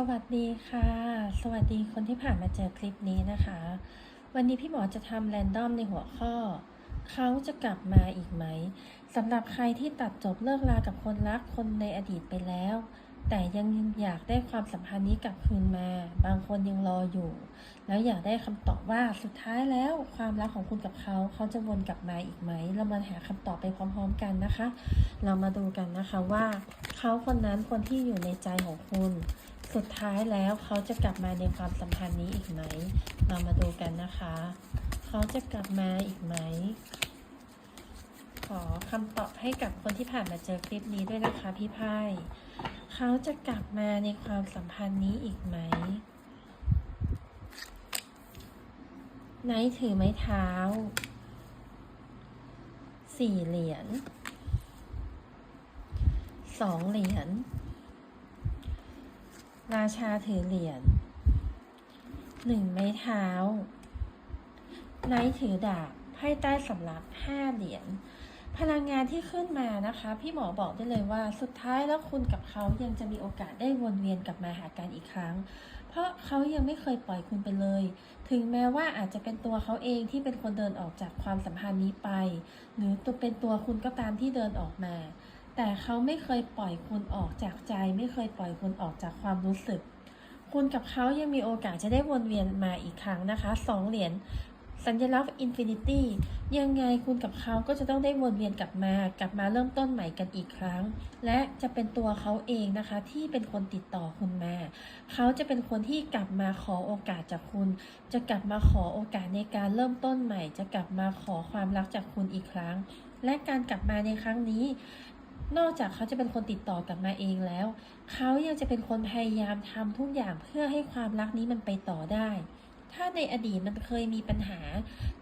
สวัสดีค่ะ สวัสดีคนที่ผ่านมาเจอคลิปนี้นะคะ วันนี้พี่หมอจะทำแรนดอมในหัวข้อ เขาจะกลับมาอีกไหมสำหรับใครที่ตัดจบเลิกลากับคนรักคนในอดีตไปแล้ว แต่ยังอยากได้ความสัมพันธ์นี้กลับคืนมา บางคนยังรออยู่ แล้วอยากได้คำตอบว่าสุดท้ายแล้วความรักของคุณกับเขา เขาจะวนกลับมาอีกไหม เรามาหาคำตอบไปพร้อม ๆ กันนะคะ เรามาดูกันนะคะว่า เขาคนนั้นคนที่อยู่ในใจของคุณ สุดท้ายแล้วเขาจะกลับมาในความสัมพันธ์นี้อีกไหม เรามาดูกันนะคะ เขาจะกลับมาอีกไหม ขอคำตอบให้กับคนที่ผ่านมาเจอคลิปนี้ด้วยนะคะพี่ไพ่เขาจะกลับมาในความสัมพันธ์นี้อีกไหมไนท์ถือไม้เท้า สี่เหรียญสองเหรียญ ราชาถือเหรียญหนึ่งไม้เท้าไนท์ถือดาบไพ่ใต้สำรับห้าเหรียญพลังงานที่ขึ้นมานะคะ พี่หมอบอกได้เลยว่าสุดท้ายแล้วคุณกับเขายังจะมีโอกาสได้วนเวียนกลับมาหากันอีกครั้ง เพราะเขายังไม่เคยปล่อยคุณไปเลย ถึงแม้ว่าอาจจะเป็นตัวเขาเองที่เป็นคนเดินออกจากความสัมพันธ์นี้ไป หรือตัวเป็นตัวคุณก็ตามที่เดินออกมา แต่เขาไม่เคยปล่อยคุณออกจากใจ ไม่เคยปล่อยคุณออกจากความรู้สึก คุณกับเขายังมีโอกาสจะได้วนเวียนมาอีกครั้งนะคะสองเหรียญสัญลักษณ์อินฟินิตี้ยังไงคุณกับเขาก็จะต้องได้วนเวียนกลับมากลับมาเริ่มต้นใหม่กันอีกครั้ง และจะเป็นตัวเขาเองนะคะที่เป็นคนติดต่อคุณมา เขาจะเป็นคนที่กลับมาขอโอกาสจากคุณ จะกลับมาขอโอกาสในการเริ่มต้นใหม่ จะกลับมาขอความรักจากคุณอีกครั้ง และการกลับมาในครั้งนี้ นอกจากเขาจะเป็นคนติดต่อกลับมาเองแล้ว เขายังจะเป็นคนพยายามทำทุกอย่างเพื่อให้ความรักนี้มันไปต่อได้ ถ้าในอดีตมันเคยมีปัญหา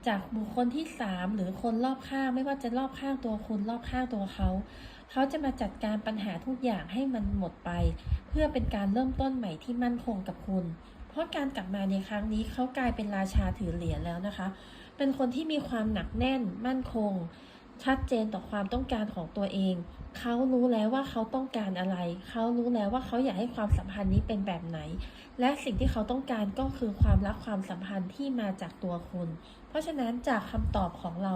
จากบุคคลที่สามหรือคนรอบข้างไม่ว่าจะรอบข้างตัวคุณรอบข้างตัวเขา เขาจะมาจัดการปัญหาทุกอย่างให้มันหมดไป เพื่อเป็นการเริ่มต้นใหม่ที่มั่นคงกับคุณ เพราะการกลับมาในครั้งนี้เขากลายเป็นราชาถือเหรียญแล้วนะคะ เป็นคนที่มีความหนักแน่นมั่นคง ชัดเจนต่อความต้องการของตัวเอง เขารู้แล้วว่าเขาต้องการอะไร เขารู้แล้วว่าเขาอยากให้ความสัมพันธ์นี้เป็นแบบไหน และสิ่งที่เขาต้องการก็คือความรักความสัมพันธ์ที่มาจากตัวคุณ เพราะฉะนั้นจากคำตอบของเรา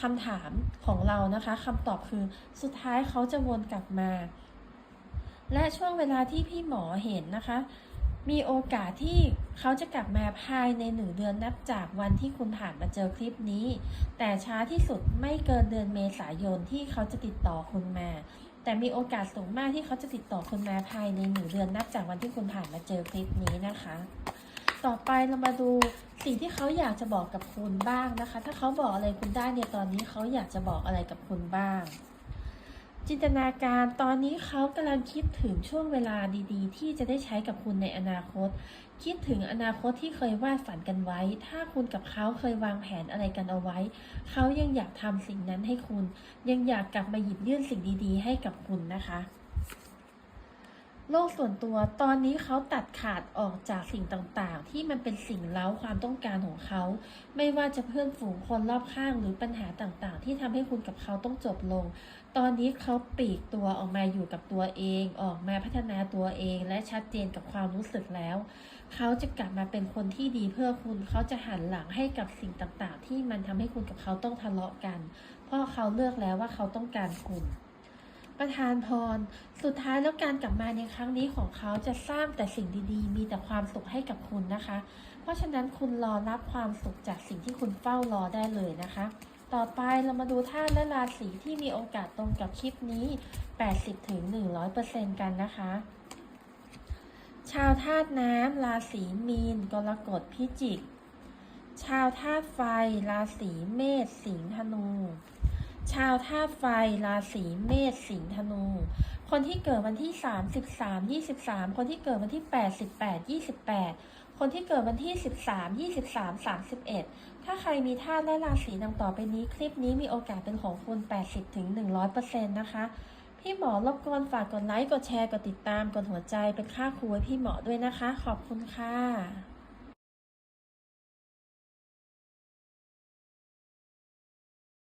คำถามของเรานะคะคำตอบคือสุดท้ายเขาจะวนกลับมา และช่วงเวลาที่พี่หมอเห็นนะคะ มีโอกาสที่เขาจะกลับมาภายในหนึ่งเดือนนับจากวันที่คุณผ่านมาเจอคลิปนี้ แต่ช้าที่สุดไม่เกินเดือนเมษายนที่เขาจะติดต่อคุณมา แต่มีโอกาสสูงมากที่เขาจะติดต่อคุณมาภายในหนึ่งเดือนนับจากวันที่คุณผ่านมาเจอคลิปนี้นะคะ ต่อไปเรามาดูสิ่งที่เขาอยากจะบอกกับคุณบ้างนะคะ ถ้าเขาบอกอะไรคุณได้เนี่ยตอนนี้เขาอยากจะบอกอะไรกับคุณบ้าง จินตนาการตอนนี้เขากำลังคิดถึงช่วงเวลาดีๆ ที่จะได้ใช้กับคุณในอนาคต คิดถึงอนาคตที่เคยวาดฝันกันไว้ ถ้าคุณกับเขาเคยวางแผนอะไรกันเอาไว้ เขายังอยากทำสิ่งนั้นให้คุณ ยังอยากกลับมาหยิบยื่นสิ่งดีๆ ให้กับคุณนะคะ โลกส่วนตัวตอนนี้เขาตัดขาดออกจากสิ่งต่างๆ ที่มันเป็นสิ่งเล้าความต้องการของเขา ไม่ว่าจะเพื่อนฝูงคนรอบข้างหรือปัญหาต่างๆ ที่ทำให้คุณกับเขาต้องจบลง ตอนนี้เขาปีกตัวออกมาอยู่กับตัวเอง ออกมาพัฒนาตัวเอง และชัดเจนกับความรู้สึกแล้ว เขาจะกลับมาเป็นคนที่ดีเพื่อคุณเขาจะหันหลังให้กับสิ่งต่างๆ ที่มันทำให้คุณกับเขาต้องทะเลาะกัน เพราะเขาเลือกแล้วว่าเขาต้องการคุณ ประธานพร สุดท้ายแล้วการกลับมาในครั้งนี้ของเขาจะสร้างแต่สิ่งดีๆ มีแต่ความสุขให้กับคุณนะคะ เพราะฉะนั้นคุณรอรับความสุขจากสิ่งที่คุณเฝ้ารอได้เลยนะคะ ต่อไปเรามาดูท่าตุและราศีที่มีโอกาสตรงกับคลิปนี้ 80ถึง100%กันนะคะ ชาวธาตุน้ำราศีมีน กรกฎพิจิก ชาวธาตุไฟ ราศีเมษสิงห์ธนู ชาวธาตุไฟราศีเมษสิงห์ธนู คนที่เกิดวันที่ 33 23 คนที่เกิดวันที่88 28 คนที่เกิดวันที่ 13 23 31 ถ้าใครมีธาตุและราศีดังต่อไปนี้ คลิปนี้มีโอกาสเป็นของคุณ 80ถึง100%นะคะ พี่หมอรบกวนฝากกดไลค์ กดแชร์ กดติดตาม กดหัวใจเป็นค่าครูให้พี่หมอด้วยนะคะ ขอบคุณค่ะ